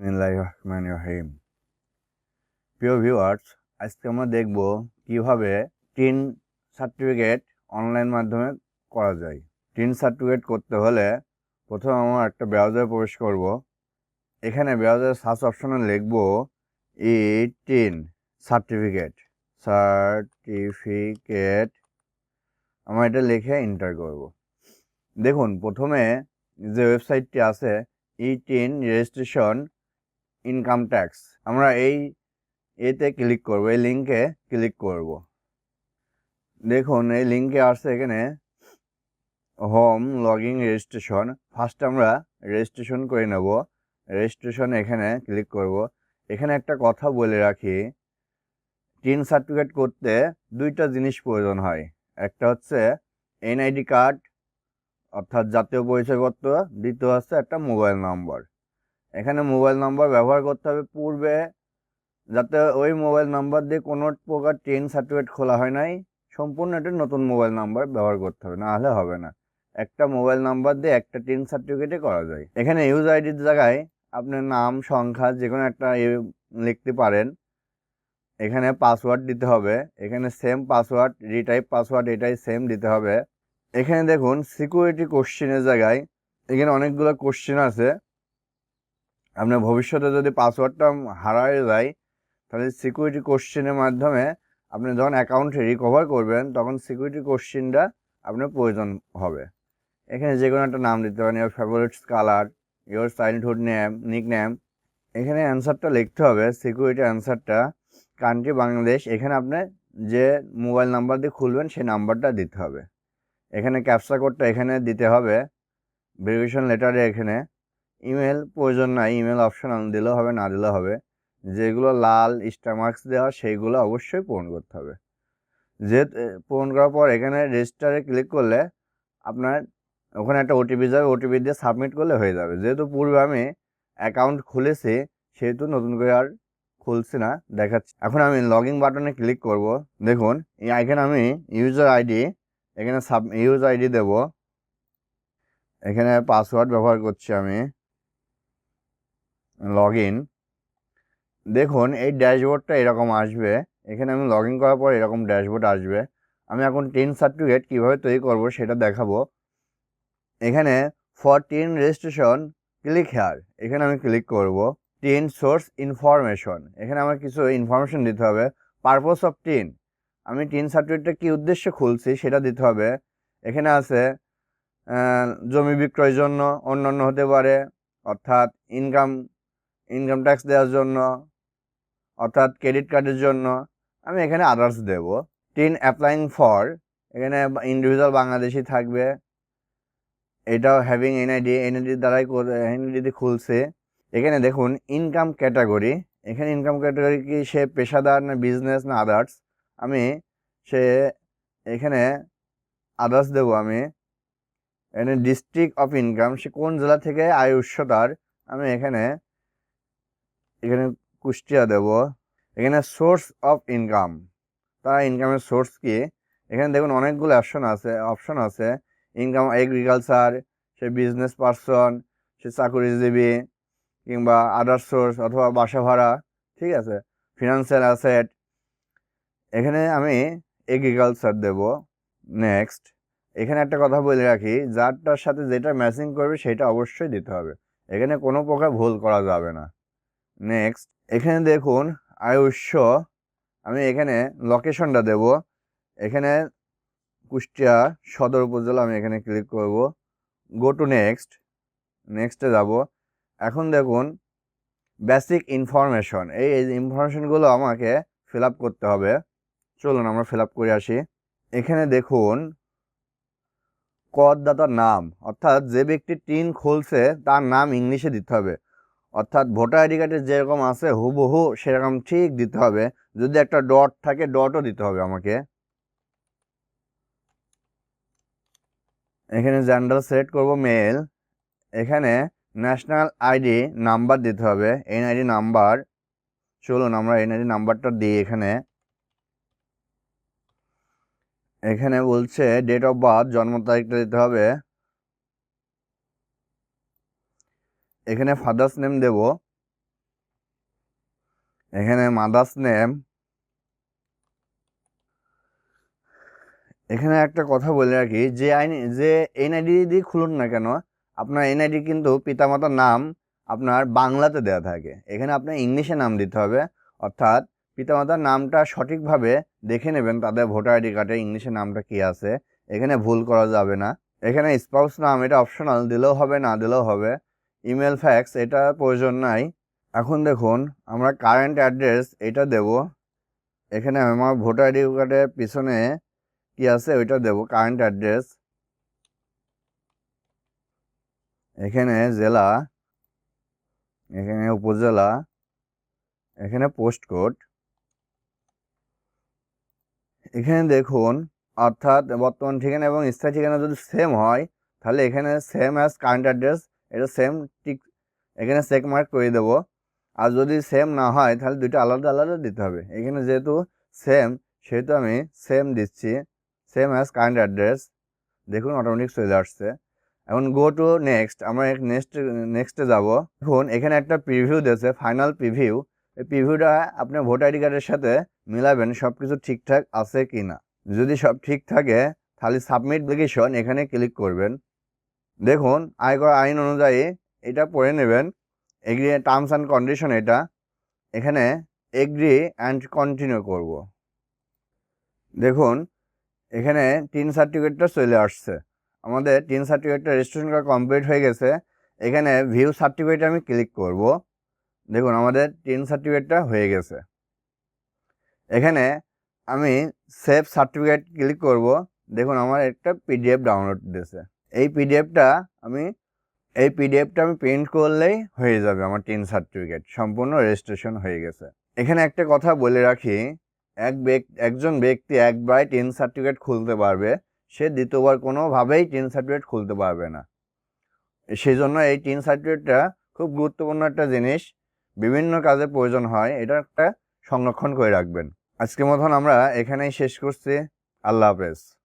বিসমিল্লাহির রহমানির রহিম। প্রিয় ভিউয়ার্স আজকে আমরা দেখব কীভাবে টিন সার্টিফিকেট অনলাইন মাধ্যমে করা যায়। টিন সার্টিফিকেট করতে হলে প্রথমে আমরা একটা ব্রাউজারে প্রবেশ করব। এখানে ব্রাউজারের সার্চ অপশনে লিখব ই টিন সার্টিফিকেট। সার্টিফিকেট, আমরা এটা লিখে এন্টার করব। দেখুন, প্রথমে যে ওয়েবসাইটটি আছে e TIN registration income tax আমরা এই এতে ক্লিক করব, এই লিঙ্কে ক্লিক করব। দেখুন, এই লিঙ্কে আসছে এখানে হোম লগিং রেজিস্ট্রেশন ফার্স্ট আমরা রেজিস্ট্রেশন করে নেব। রেজিস্ট্রেশন এখানে ক্লিক করব। এখানে একটা কথা বলে রাখি টিন সার্টিফিকেট করতে দুইটা জিনিস প্রয়োজন হয়। একটা হচ্ছে এনআইডি কার্ড অর্থাৎ জাতীয় পরিচয়পত্র। দ্বিতীয় হচ্ছে একটা মোবাইল নম্বর এখানে মোবাইল নাম্বার ব্যবহার করতে হবে পূর্বে, যাতে ওই মোবাইল নাম্বার দিয়ে কোনো প্রকার ট্রেন সার্টিফিকেট খোলা হয় নাই। সম্পূর্ণ একটা নতুন মোবাইল নাম্বার ব্যবহার করতে হবে না হলে হবে না। একটা মোবাইল নাম্বার দিয়ে একটা ট্রেন সার্টিফিকেটে করা যায়। এখানে ইউজ আইডির জায়গায় আপনার নাম, সংখ্যা যে কোনো একটা লিখতে পারেন। এখানে পাসওয়ার্ড দিতে হবে, এখানে সেম পাসওয়ার্ড রিটাইপ পাসওয়ার্ড এটাই সেম দিতে হবে। এখানে দেখুন সিকিউরিটি কোশ্চেনের জায়গায় এখানে অনেকগুলো কোশ্চেন আছে। আপনার ভবিষ্যতে যদি পাসওয়ার্ডটা হারায় যায়, তাহলে সিকিউরিটি কোশ্চেনের মাধ্যমে আপনি যখন অ্যাকাউন্ট রিকভার করবেন, তখন সিকিউরিটি কোশ্চেনটা আপনার প্রয়োজন হবে। এখানে যে কোনো একটা নাম দিতে পারেন your favourites colour your childhood name nickname এখানে অ্যান্সারটা লিখতে হবে সিকিউরিটি অ্যান্সারটা কান্ট্রি বাংলাদেশ এখানে আপনি যে মোবাইল নাম্বার দিয়ে খুলবেন, সেই নাম্বারটা দিতে হবে। এখানে ক্যাপচা কোডটা এখানে দিতে হবে ভেরিফিকেশন লেটারে এখানে ইমেল, প্রয়োজন নাই ইমেল অপশন দিলেও হবে, না দিলেও হবে। যেগুলো লাল স্টার মার্কস দেওয়া, সেইগুলো অবশ্যই পূরণ করতে হবে। যে পূরণ করার পর এখানে রেজিস্টারে ক্লিক করলে আপনার ওখানে একটা ওটিপি যাবে ওটিপি দিয়ে সাবমিট করলে হয়ে যাবে। যেহেতু পূর্বে আমি অ্যাকাউন্ট খুলেছি, সেহেতু নতুন করে আর খুলছি না, দেখাচ্ছি। এখন আমি লগ ইন বাটনে ক্লিক করব। দেখুন এখানে আমি ইউজার আইডি এখানে সাব ইউজ আইডি দেব। এখানে পাসওয়ার্ড ব্যবহার করছি আমি। লগ ইন দেখুন, এই ড্যাশবোর্ডটা এরকম আসবে। এখানে আমি লগ ইন করার পর এরকম ড্যাশবোর্ড আসবে। আমি এখন টেন সার্টিফিকেট কীভাবে তৈরি করব সেটা দেখাবো। এখানে for TIN registration click here এখানে আমি ক্লিক করব। টেন সোর্স ইনফরমেশন এখানে আমার কিছু ইনফরমেশন দিতে হবে। পারপোজ অফ টেন আমি টেন সার্টিফিকেটটা কী উদ্দেশ্যে খুলছি সেটা দিতে হবে। এখানে আছে জমি বিক্রয়ের জন্য অন্যান্য হতে পারে, অর্থাৎ ইনকাম ইনকাম ট্যাক্স দেওয়ার জন্য, অর্থাৎ ক্রেডিট কার্ডের জন্য, আমি এখানে আদার্স দেব। টিন অ্যাপ্লাইং ফর এখানে ইন্ডিভিজুয়াল বাংলাদেশি থাকবে। এটাও হ্যাভিং এনআইডি এনআইডি দ্বারাই এনআইডি খুলছে। এখানে দেখুন ইনকাম ক্যাটাগরি এখানে ইনকাম ক্যাটাগরি কি সে পেশাদার না বিজনেস না আদার্স আমি সে, এখানে আদার্স দেবো আমি। এখানে ডিস্ট্রিক্ট অফ ইনকাম সে কোন জেলা থেকে আয় উৎস তার? আমি এখানে এখানে কুষ্টিয়া দেব, এখানে সোর্স অফ ইনকাম তার ইনকামের সোর্স কি? এখানে দেখুন অনেকগুলো অপশন আছে অপশন আছে। ইনকাম এগ্রিকালচার সে বিজনেস পারসন সে চাকরিজীবী, কিংবা আদার সোর্স অথবা বাসা ভাড়া, ঠিক আছে? ফিনান্সিয়াল অ্যাসেট এখানে আমি এগ্রিকালচার দেব। নেক্সট এখানে একটা কথা বলে রাখি, যারটার সাথে যেটা ম্যাচিং করবে সেটা অবশ্যই দিতে হবে। এখানে কোনো প্রকার ভুল করা যাবে না। নেক্সট এখানে দেখুন আয় উৎস আমি এখানে লোকেশনটা দেব। এখানে কুষ্টিয়া সদর উপজেলা আমি এখানে ক্লিক করব। গো টু নেক্সট নেক্সটে যাব। এখন দেখুন বেসিক ইনফরমেশন এই ইনফরমেশনগুলো আমাকে ফিল আপ করতে হবে। চলুন আমরা ফিল আপ করে আসি। এখানে দেখুন, করদাতার নাম, অর্থাৎ যে ব্যক্তি টিন খুলছে, তার নাম ইংলিশে দিতে হবে। অর্থাৎ ভোটার আইডি কার্ডে যেরকম আছে, হুবহু সেরকম ঠিক দিতে হবে। যদি একটা ডট থাকে, ডটও দিতে হবে আমাকে। এখানে জেন্ডার সেট করব, মেল। এখানে ন্যাশনাল আইডি নাম্বার দিতে হবে, এনআইডি নাম্বার। চলুন, আমরা এনআইডি নাম্বারটা দিই এখানে। এখানে বলছে ডেট অফ বার্থ জন্ম তারিখটা দিতে হবে। এখানে ফাদার্স নেম দেব। এখানে মাদার্স নেম এখানে একটা কথা বলে রাখি, যে আইন, যে এনআইডি দিয়ে খুলুন না কেন, আপনার এনআইডি কিন্তু পিতামাতার নাম আপনার বাংলাতে দেওয়া থাকে। এখানে আপনার ইংলিশে নাম দিতে হবে, অর্থাৎ পিতামাতার নামটা সঠিকভাবে দেখে নেবেন, তাদের ভোটার আইডি কার্ডে ইংলিশে নামটা কি আছে। এখানে ভুল করা যাবে না। এখানে স্পাউস নাম, এটা অপশনাল দিলেও হবে, না দিলেও হবে। ইমেল ফ্যাক্স, এটা প্রয়োজন নাই। এখন দেখুন, আমরা কারেন্ট অ্যাড্রেস এটা দেব। এখানে আমার ভোটার আইডি কার্ডের পিছনে কি আছে, ওইটা দেব কারেন্ট অ্যাড্রেস এখানে জেলা, এখানে উপজেলা, এখানে পোস্ট কোড এখানে দেখুন, অর্থাৎ বর্তমান ঠিকানা এবং স্থায়ী ঠিকানা যদি সেম হয়, তাহলে এখানে সেম অ্যাজ কারেন্ট অ্যাড্রেস এটা সেম ঠিক, এখানে চেক মার্ক করে দেবো। আর যদি সেম না হয়, তাহলে দুটো আলাদা আলাদা দিতে হবে। এখানে যেহেতু সেম সেহেতু আমি সেম দিচ্ছি। সেম অ্যাজ কারেন্ট অ্যাড্রেস দেখুন অটোমেটিক চলে আসছে। এখন গো টু নেক্সট আমরা নেক্সট নেক্সটে যাব। দেখুন, এখানে একটা প্রিভিউ দিয়েছে ফাইনাল প্রিভিউ এই প্রিভিউটা আপনার ভোটার আইডি কার্ডের সাথে মিলাবেন সব কিছু ঠিকঠাক আছে কি না যদি সব ঠিক থাকে, তাহলে সাবমিট অ্যাপ্লিকেশন এখানে ক্লিক করবেন। দেখুন, আয়কর আইন অনুযায়ী এটা পড়ে নেবেন। এগ্রি টার্মস অ্যান্ড কন্ডিশন এটা। এখানে এগ্রি অ্যান্ড কন্টিনিউ করব। দেখুন, এখানে টিন সার্টিফিকেটটা চলে আসছে। আমাদের টিন সার্টিফিকেটটা রেজিস্ট্রেশন করা কমপ্লিট হয়ে গেছে। এখানে ভিউ সার্টিফিকেট আমি ক্লিক করব। দেখুন, আমাদের টিন সার্টিফিকেটটা হয়ে গেছে। এখানে আমি সেভ সার্টিফিকেট ক্লিক করব। দেখুন, আমার একটা পিডিএফ ডাউনলোড দিয়েছে। এই পিডিএফটা আমি, এই পিডিএফটা আমি প্রিন্ট করলেই হয়ে যাবে আমার টিন সার্টিফিকেট সম্পূর্ণ রেজিস্ট্রেশন হয়ে গেছে। এখানে একটা কথা বলে রাখি, এক ব্যক্তি একজন ব্যক্তি একবার টিন সার্টিফিকেট খুলতে পারবে, সে দ্বিতীয়বার কোনোভাবেই টিন সার্টিফিকেট খুলতে পারবে না। সেই জন্য এই টিন সার্টিফিকেটটা খুব গুরুত্বপূর্ণ একটা জিনিস, বিভিন্ন কাজে প্রয়োজন হয়, এটা একটা সংরক্ষণ করে রাখবেন। আজকের মতন আমরা এখানেই শেষ করছি। আল্লাহ হাফেজ।